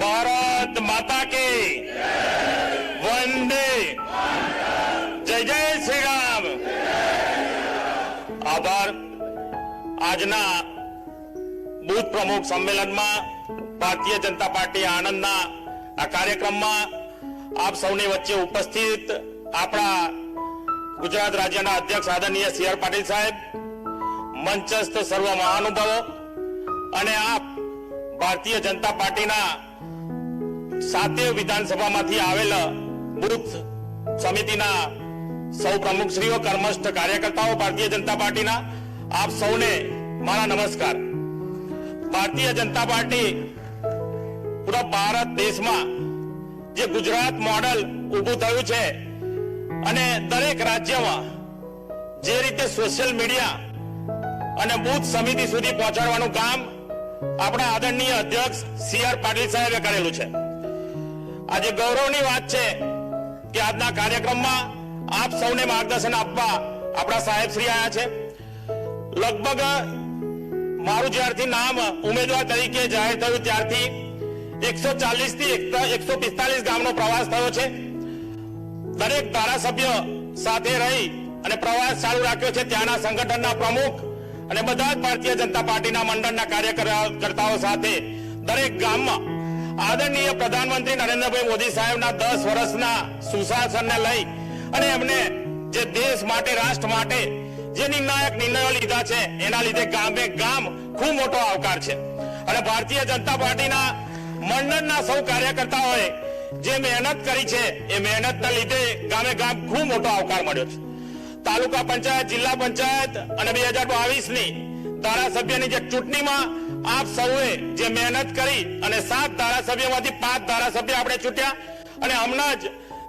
ભારત માતા કી વંદે. જય જય શ્રી રામ આભાર. આજના બુથ પ્રમુખ સંમેલનમાં ભારતીય જનતા પાર્ટી આણંદના આ કાર્યક્રમમાં આપ સૌની વચ્ચે ઉપસ્થિત આપણા ગુજરાત રાજ્યના અધ્યક્ષ આદરણીય સી આર પાટીલ સાહેબ, મંચસ્થ સર્વ મહાનુભાવો અને આપ ભારતીય જનતા પાર્ટીના સાતે વિધાનસભામાંથી આવેલ બુથ સમિતિના સૌ પ્રમુખશ્રીઓ, કર્મસ્થ કાર્યકર્તાઓ ભારતીય જનતા પાર્ટીના, આપ સૌને મારા નમસ્કાર. ભારતીય જનતા પાર્ટી પૂરા ભારત દેશમાં જે ગુજરાત મોડલ ઊભું થયું છે અને દરેક રાજ્યમાં જે રીતે સોશિયલ મીડિયા અને બુથ સમિતિ સુધી પહોંચાડવાનું કામ આપણા આદરણીય અધ્યક્ષ સી આર પાટીલ સાહેબે કરેલું છે. આજે ગૌરવની વાત છે કે આજના કાર્યક્રમમાં આપ સૌને માર્ગદર્શન આપવા આપણા સાહેબ શ્રી આયા છે. લગભગ મારું જ્યારથી નામ ઉમેદવાર તરીકે જાહેર થયું ત્યારથી એકસો ચાલીસથી એકસો પિસ્તાલીસ ગામનો પ્રવાસ થયો છે. દરેક ધારાસભ્ય સાથે રહી અને પ્રવાસ ચાલુ રાખ્યો છે ત્યાંના સંગઠનના પ્રમુખ અને બધા જ ભારતીય જનતા પાર્ટીના મંડળના કાર્યકર્તાઓ સાથે દરેક ગામમાં આદરણીય પ્રધાનમંત્રી નરેન્દ્રભાઈ મોદી સાહેબના દસ વર્ષના સુશાસનને લઈ અને એમને જે દેશ માટે, રાષ્ટ્ર માટે જે નિર્ણાયક નિર્ણયો લીધા છે, એના લીધે ગામે ગામ ખૂબ મોટો આવકાર છે. અને ભારતીય જનતા પાર્ટીના મંડળના સૌ કાર્યકર્તાઓએ જે મહેનત કરી છે, એ મહેનતના લીધે ગામે ગામ ખૂબ મોટો આવકાર મળ્યો છે. તાલુકા પંચાયત, જિલ્લા પંચાયત અને બે હજાર બાવીસની ધારાસભ્યની જે ચૂંટણીમાં આપ સૌએ જે મહેનત કરી અને સાત ધારાસભ્યમાંથી પાંચ ધારાસભ્ય આપણે ચૂંટ્યા અને હમણાં જ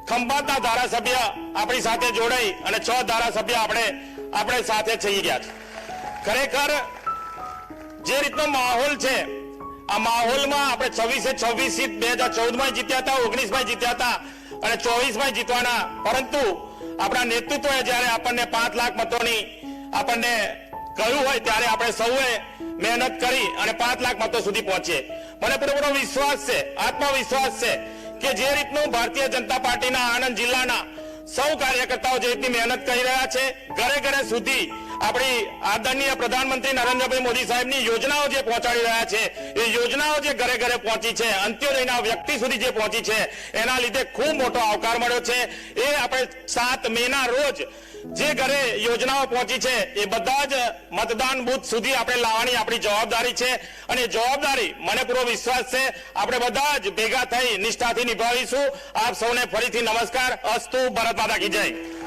ખંભાતના ધારાસભ્ય આપણી સાથે જોડાઈ અને છ ધારાસભ્ય આપણે આપણે સાથે થઈ ગયા છે. ખરેખર જે રીતનો માહોલ છે, આ માહોલમાં આપણે છવ્વીસે છવ્વીસ બે હજાર ચૌદમાં જીત્યા હતા ઓગણીસમાં જીત્યા હતા અને ચોવીસમાં જીતવાના, પરંતુ આપણા નેતૃત્વએ જ્યારે આપણને પાંચ લાખ મતોની આપણને કહ્યું હોય ત્યારે આપણે સૌએ મહેનત કરી અને પાંચ લાખ મતો સુધી પહોંચીએ. મને પૂરેપૂરો વિશ્વાસ છે, આત્મવિશ્વાસ છે કે જે રીતનું ભારતીય જનતા પાર્ટીના આણંદ જિલ્લાના સૌ કાર્યકર્તાઓ જે રીતની મહેનત કરી રહ્યા છે, ઘરે ઘરે સુધી આપણી આદરણીય પ્રધાનમંત્રી નરેન્દ્રભાઈ મોદી સાહેબની યોજનાઓ જે પહોંચાડી રહ્યા છે, એ યોજનાઓ જે ઘરે ઘરે પહોંચી છે, અંત્યોદયના વ્યક્તિ સુધી જે પહોંચી છે, એના લીધે ખૂબ મોટો આવકાર મળ્યો છે. એ આપણે સાત મે ના રોજ જે ઘરે યોજનાઓ પહોંચી છે, એ બધા જ મતદાન બુથ સુધી આપણે લાવવાની આપણી જવાબદારી છે. અને જવાબદારી મને પૂરો વિશ્વાસ છે, આપણે બધા જ ભેગા થઈ નિષ્ઠાથી નિભાવીશું. આપ સૌને ફરીથી નમસ્કાર. અસ્તુ, ભારત માતા કી જય.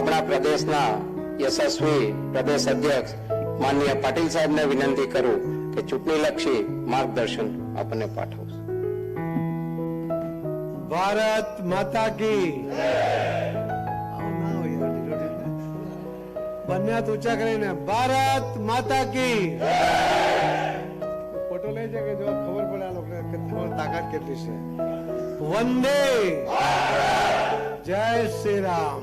આપણા પ્રદેશના યશસ્વી પ્રદેશ અધ્યક્ષ માનનીય પાટીલ સાહેબને વિનંતી કરું કે ચૂંટણીલક્ષી માર્ગદર્શન આપણને પાઠવશે ભારત માતા કી. બંને હાથ ઊંચા કરીને, ભારત માતા કી ફોટો લઈ જાય જો ખબર પડે આ લોકોને તમારી તાકાત કેટલી છે વંદે જય શ્રી રામ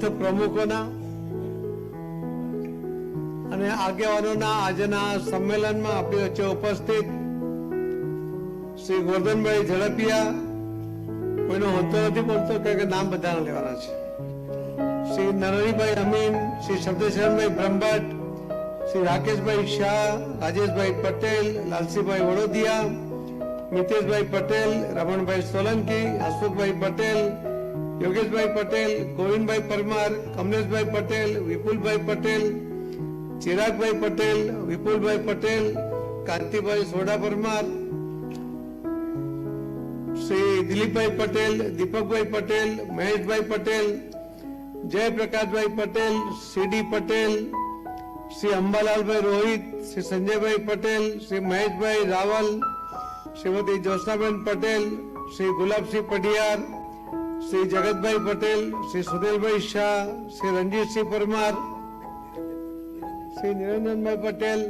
બુથ પ્રમુખોના અને આગેવાનોના આજના સંમેલનમાં આપણી વચ્ચે ઉપસ્થિત શ્રી ગોરધનભાઈ ઝડપિયા, કોઈનો હોતો નથી બોલતો કે નામ બધાના લેવાના છે. શ્રી નરહરીભાઈ અમીન, શ્રી શબ્દેશરણભાઈ બ્રહ્મભટ્ટ, શ્રી રાકેશભાઈ શાહ, રાજેશભાઈ પટેલ, લાલસીભાઈ વડોદિયા, મિતેશભાઈ પટેલ, રમણભાઈ સોલંકી હસમુખભાઈ પટેલ યોગેશભાઈ પટેલ ગોવિંદભાઈ પરમાર કમલેશભાઈ પટેલ વિપુલભાઈ પટેલ ચિરાગભાઈ પટેલ વિપુલભાઈ પટેલ કાંતિભાઈ સોડા પરમાર શ્રી દિલીપભાઈ પટેલ દીપકભાઈ પટેલ મહેશભાઈ પટેલ જયપ્રકાશભાઈ પટેલ સીડી પટેલ શ્રી અંબાલાલભાઈ રોહિત શ્રી સંજયભાઈ પટેલ શ્રી મહેશભાઈ રાવલ શ્રીમતી જ્યોત્સનાબેન પટેલ શ્રી ગુલાબસિંહ પઢિયાર શ્રી જગતભાઈ પટેલ, શ્રી સુનિલભાઈ શાહ, શ્રી રણજીતસિંહ પરમાર, શ્રી નિરંજનભાઈ પટેલ.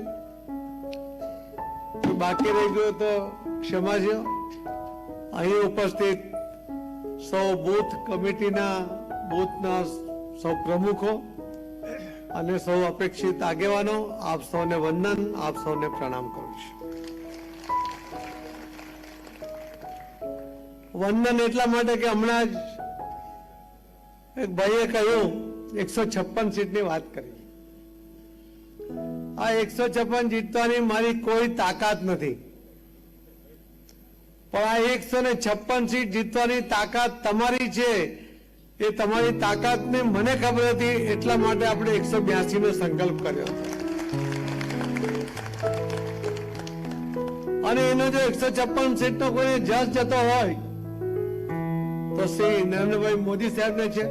બાકી રહી ગયો તો ક્ષમાજો અહીં ઉપસ્થિત સૌ બૂથ કમિટીના બૂથના સૌ પ્રમુખો અને સૌ અપેક્ષિત આગેવાનો, આપ સૌને વંદન, આપ સૌને પ્રણામ કરું વંદન એટલા માટે કે હમણાં જ એક ભાઈએ કહ્યું, એકસો છપ્પન સીટની વાત કરી. આ એકસો છપ્પન જીતવાની મારી કોઈ તાકાત નથી. પણ આ એકસો ને છપ્પન સીટ જીતવાની તાકાત તમારી છે, એ તમારી તાકાત ને મને ખબર હતી, એટલા માટે આપણે એકસો બ્યાસી નો સંકલ્પ કર્યો અને એનો જો એકસો છપ્પન સીટ નો કોઈ જસ જતો હોય તો શ્રી નરેન્દ્રભાઈ મોદી સાહેબને છે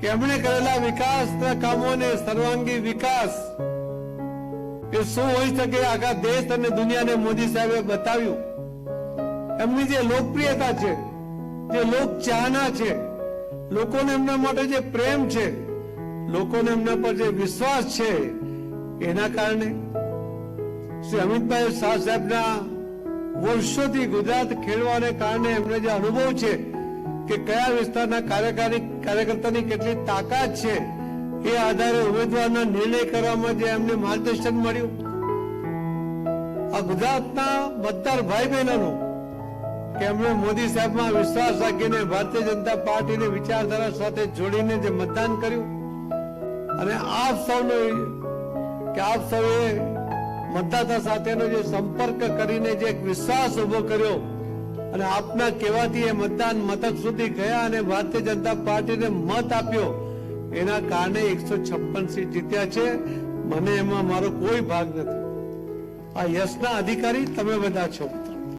કે એમણે કરેલા વિકાસના કામોને સર્વાંગી વિકાસ એ શું હોઈ શકે આખા દેશ અને દુનિયાને મોદી સાહેબે બતાવ્યું? એમની જે લોકપ્રિયતા છે, જે લોક ચાહના છે, લોકોને એમના માટે જે પ્રેમ છે, લોકોને એમના પર જે વિશ્વાસ છે, એના કારણે શ્રી અમિતભાઈ શાહ સાહેબના વર્ષોથી ગુજરાત ખેડવાને કારણે એમને જે અનુભવ છે કે કયા વિસ્તારના કાર્યકારી કાર્યકર્તાની કેટલી તાકાત છે, એ આધારે ઉમેદવારના નિર્ણય કરવામાં જે એમને માર્ગદર્શન મળ્યું. આ ગુજરાતના મતદાર ભાઈ બહેનોનો કે એમણે મોદી સાહેબમાં વિશ્વાસ રાખીને ભારતીય જનતા પાર્ટીની વિચારધારા સાથે જોડીને જે મતદાન કર્યું. અને આપ સૌનો કે આપ સૌએ મતદાતા સાથેનો જે સંપર્ક કરીને જે એક વિશ્વાસ ઊભો કર્યો અને આપના કહેવાથી એ મતદાન મથક સુધી ગયા અને ભારતીય જનતા પાર્ટીને મત આપ્યો. એના કારણે એકસો છપ્પન સીટ જીત્યા છે. મને એમાં મારો કોઈ ભાગ નથી. આ યશના અધિકારી તમે બધા છો.